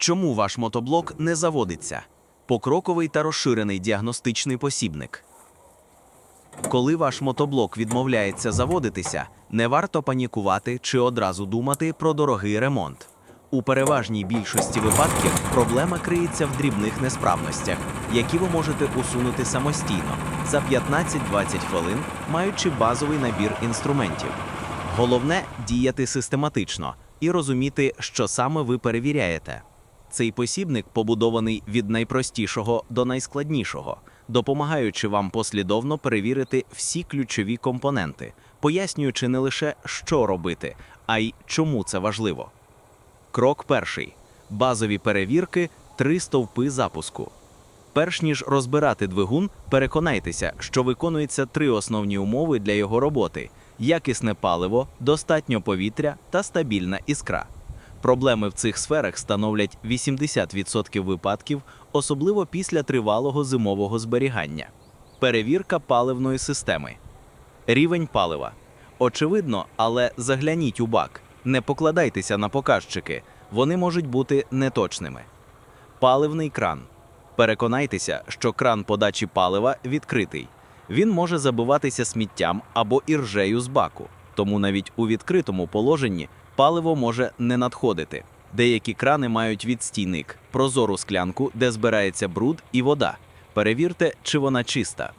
Чому ваш мотоблок не заводиться? Покроковий та розширений діагностичний посібник. Коли ваш мотоблок відмовляється заводитися, не варто панікувати чи одразу думати про дорогий ремонт. У переважній більшості випадків проблема криється в дрібних несправностях, які ви можете усунути самостійно за 15-20 хвилин, маючи базовий набір інструментів. Головне діяти систематично і розуміти, що саме ви перевіряєте. Цей посібник побудований від найпростішого до найскладнішого, допомагаючи вам послідовно перевірити всі ключові компоненти, пояснюючи не лише, що робити, а й чому це важливо. Крок перший: базові перевірки, три стовпи запуску. Перш ніж розбирати двигун, переконайтеся, що виконуються три основні умови для його роботи: якісне паливо, достатньо повітря та стабільна іскра. Проблеми в цих сферах становлять 80% випадків, особливо після тривалого зимового зберігання. Перевірка паливної системи. Рівень палива. Очевидно, але загляніть у бак. Не покладайтеся на показчики, вони можуть бути неточними. Паливний кран. Переконайтеся, що кран подачі палива відкритий. Він може забиватися сміттям або іржею з баку, тому навіть у відкритому положенні паливо може не надходити. Деякі крани мають відстійник, прозору склянку, де збирається бруд і вода. Перевірте, чи вона чиста.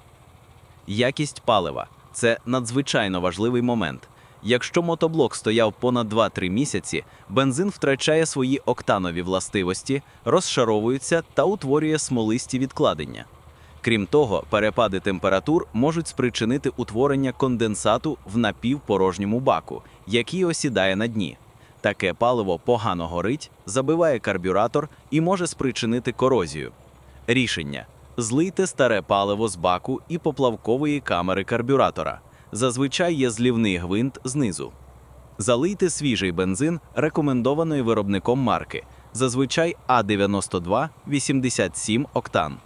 Якість палива це надзвичайно важливий момент. Якщо мотоблок стояв понад 2-3 місяці, бензин втрачає свої октанові властивості, розшаровується та утворює смолисті відкладення. Крім того, перепади температур можуть спричинити утворення конденсату в напівпорожньому баку, який осідає на дні. Таке паливо погано горить, забиває карбюратор і може спричинити корозію. Рішення: злийте старе паливо з баку і поплавкової камери карбюратора. Зазвичай є злівний гвинт знизу. Залийте свіжий бензин, рекомендований виробником марки, зазвичай А92 87 октан.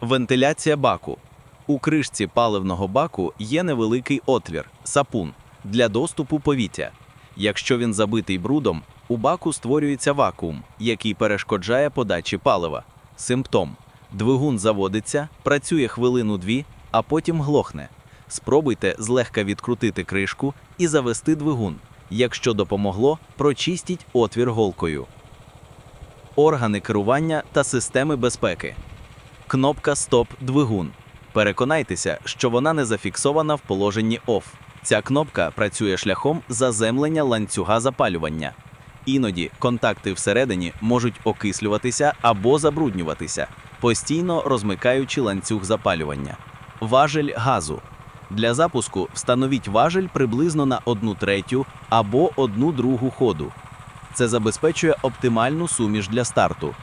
Вентиляція баку. У кришці паливного баку є невеликий отвір сапун для доступу повітря. Якщо він забитий брудом, у баку створюється вакуум, який перешкоджає подачі палива. Симптом: двигун заводиться, працює хвилину-дві, а потім глохне. Спробуйте злегка відкрутити кришку і завести двигун. Якщо допомогло, прочистіть отвір голкою. Органи керування та системи безпеки. Кнопка Стоп двигун. Переконайтеся, що вона не зафіксована в положенні OFF. Ця кнопка працює шляхом заземлення ланцюга запалювання. Іноді контакти всередині можуть окислюватися або забруднюватися, постійно розмикаючи ланцюг запалювання. Важель газу. Для запуску встановіть важель приблизно на 1 третю або 1 другу ходу. Це забезпечує оптимальну суміш для старту.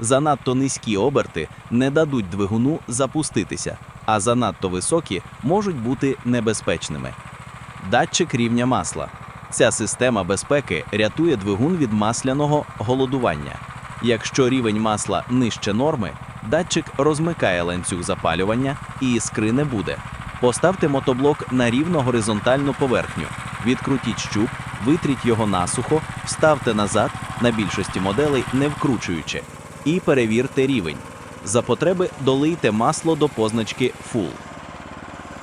Занадто низькі оберти не дадуть двигуну запуститися, а занадто високі можуть бути небезпечними. Датчик рівня масла. Ця система безпеки рятує двигун від масляного голодування. Якщо рівень масла нижче норми, датчик розмикає ланцюг запалювання і іскри не буде. Поставте мотоблок на рівно горизонтальну поверхню, відкрутіть щуп, витріть його насухо, вставте назад, на більшості моделей не вкручуючи, і перевірте рівень. За потреби долийте масло до позначки Full.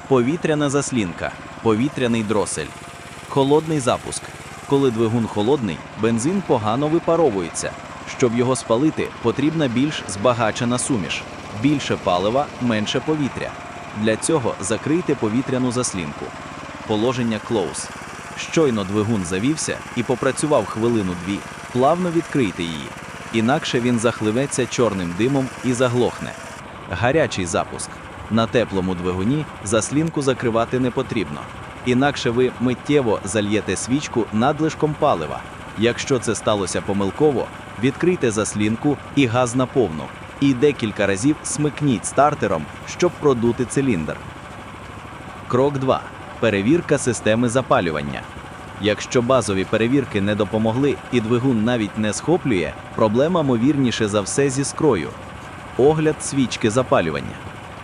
Повітряна заслінка, повітряний дросель. Холодний запуск. Коли двигун холодний, бензин погано випаровується. Щоб його спалити, потрібна більш збагачена суміш. Більше палива, менше повітря. Для цього закрийте повітряну заслінку. Положення Close. Щойно двигун завівся і попрацював хвилину-дві, плавно відкрийте її. Інакше він захливеться чорним димом і заглохне. Гарячий запуск. На теплому двигуні заслінку закривати не потрібно. Інакше ви миттєво зальєте свічку надлишком палива. Якщо це сталося помилково, відкрийте заслінку і газ наповну. І декілька разів смикніть стартером, щоб продути циліндр. Крок 2. Перевірка системи запалювання. Якщо базові перевірки не допомогли і двигун навіть не схоплює, проблема ймовірніше за все зі скрою. Огляд свічки запалювання.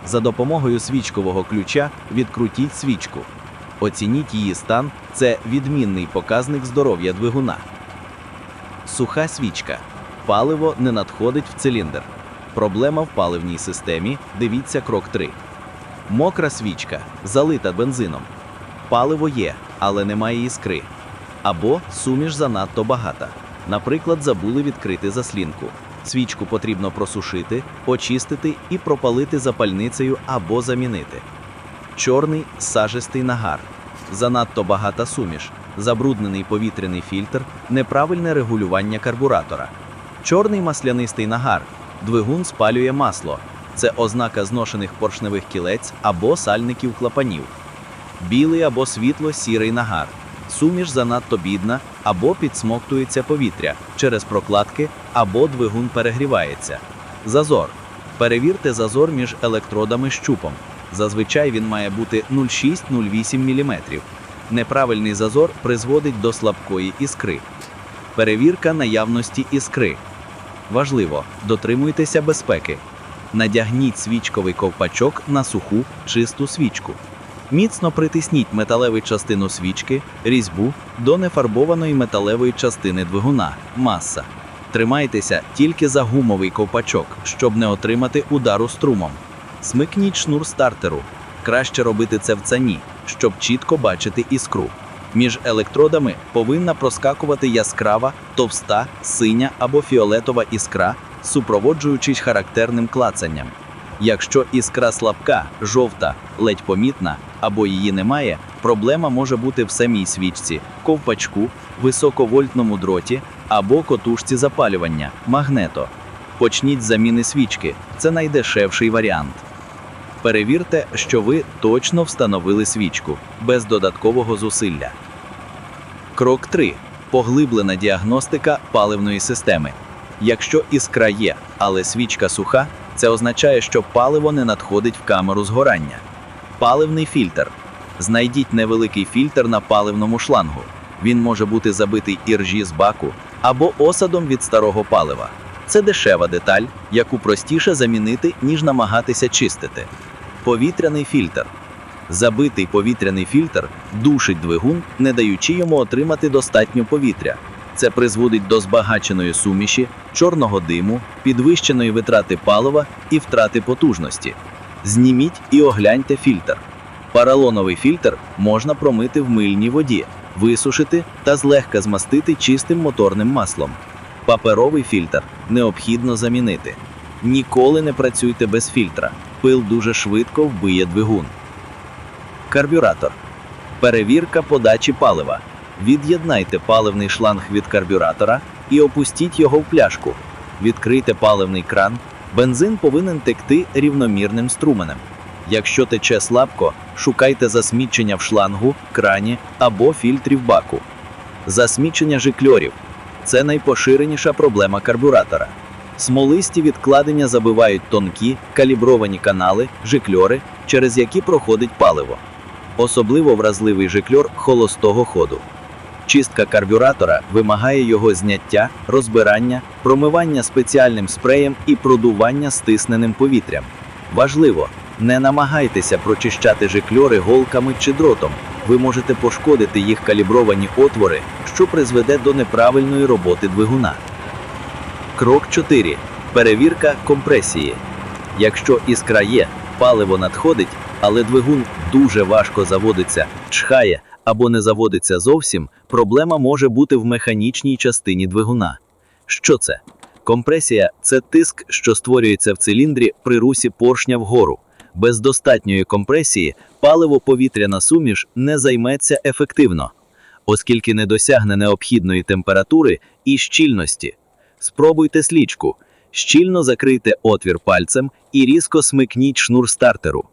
За допомогою свічкового ключа відкрутіть свічку. Оцініть її стан це відмінний показник здоров'я двигуна. Суха свічка. Паливо не надходить в циліндр. Проблема в паливній системі. Дивіться крок 3. Мокра свічка, залита бензином. Паливо є, але немає іскри. Або суміш занадто багата. Наприклад, забули відкрити заслінку. Свічку потрібно просушити, очистити і пропалити запальницею або замінити. Чорний сажистий нагар. Занадто багата суміш, забруднений повітряний фільтр, неправильне регулювання карбуратора. Чорний маслянистий нагар. Двигун спалює масло. Це ознака зношених поршневих кілець або сальників клапанів. Білий або світло-сірий нагар. Суміш занадто бідна або підсмоктується повітря через прокладки, або двигун перегрівається. Зазор. Перевірте зазор між електродами щупом. Зазвичай він має бути 0,6-0,8 мм. Неправильний зазор призводить до слабкої іскри. Перевірка наявності іскри. Важливо, дотримуйтеся безпеки. Надягніть свічковий ковпачок на суху, чисту свічку. Міцно притисніть металеву частину свічки, різьбу до нефарбованої металевої частини двигуна, маса. Тримайтеся тільки за гумовий ковпачок, щоб не отримати удару струмом. Смикніть шнур стартеру. Краще робити це в цані, щоб чітко бачити іскру. Між електродами повинна проскакувати яскрава, товста, синя або фіолетова іскра, супроводжуючись характерним клацанням. Якщо іскра слабка, жовта, ледь помітна або її немає, проблема може бути в самій свічці, ковпачку, високовольтному дроті або котушці запалювання магнето. Почніть з заміни свічки, це найдешевший варіант. Перевірте, що ви точно встановили свічку без додаткового зусилля. Крок 3. Поглиблена діагностика паливної системи. Якщо іскра є, але свічка суха, це означає, що паливо не надходить в камеру згорання. Паливний фільтр. Знайдіть невеликий фільтр на паливному шлангу. Він може бути забитий іржі з баку або осадом від старого палива. Це дешева деталь, яку простіше замінити, ніж намагатися чистити. Повітряний фільтр. Забитий повітряний фільтр душить двигун, не даючи йому отримати достатньо повітря. Це призводить до збагаченої суміші, чорного диму, підвищеної витрати палива і втрати потужності. Зніміть і огляньте фільтр. Паралоновий фільтр можна промити в мильній воді, висушити та злегка змастити чистим моторним маслом. Паперовий фільтр необхідно замінити. Ніколи не працюйте без фільтра. Пил дуже швидко вбиє двигун. Карбюратор. Перевірка подачі палива. Від'єднайте паливний шланг від карбюратора і опустіть його в пляшку. Відкрийте паливний кран. Бензин повинен текти рівномірним струменем. Якщо тече слабко, шукайте засмічення в шлангу, крані або фільтрі в баку. Засмічення жикльорів це найпоширеніша проблема карбюратора. Смолисті відкладення забивають тонкі, калібровані канали, жикльори, через які проходить паливо. Особливо вразливий жикльор холостого ходу. Чистка карбюратора вимагає його зняття, розбирання, промивання спеціальним спреєм і продування стисненим повітрям. Важливо, не намагайтеся прочищати жикльори голками чи дротом. Ви можете пошкодити їх калібровані отвори, що призведе до неправильної роботи двигуна. Крок 4. Перевірка компресії. Якщо іскра є, паливо надходить, але двигун дуже важко заводиться, чхає або не заводиться зовсім, проблема може бути в механічній частині двигуна. Що це? Компресія це тиск, що створюється в циліндрі при русі поршня вгору. Без достатньої компресії паливо-повітряна суміш не займеться ефективно, оскільки не досягне необхідної температури і щільності. Спробуйте слічку. Щільно закрийте отвір пальцем і різко смикніть шнур стартеру.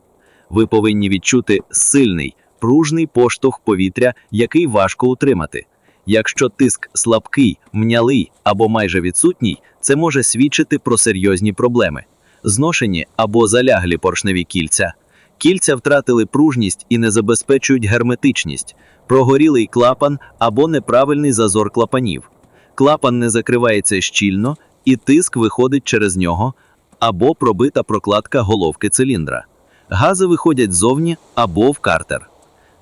Ви повинні відчути сильний, пружний поштовх повітря, який важко утримати. Якщо тиск слабкий, мнялий або майже відсутній, це може свідчити про серйозні проблеми. Зношені або заляглі поршневі кільця. Кільця втратили пружність і не забезпечують герметичність, прогорілий клапан або неправильний зазор клапанів. Клапан не закривається щільно, і тиск виходить через нього, або пробита прокладка головки циліндра. Гази виходять ззовні або в картер.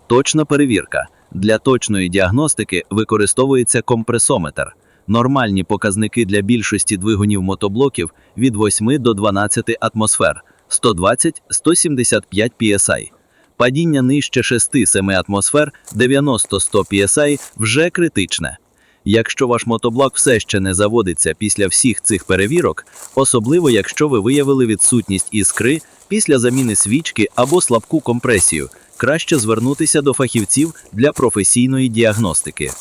Точна перевірка. Для точної діагностики використовується компресометр. Нормальні показники для більшості двигунів мотоблоків від 8 до 12 атмосфер 120-175 PSI. Падіння нижче 6-7 атмосфер 90-100 PSI вже критичне. Якщо ваш мотоблок все ще не заводиться після всіх цих перевірок, особливо якщо ви виявили відсутність іскри після заміни свічки або слабку компресію, краще звернутися до фахівців для професійної діагностики.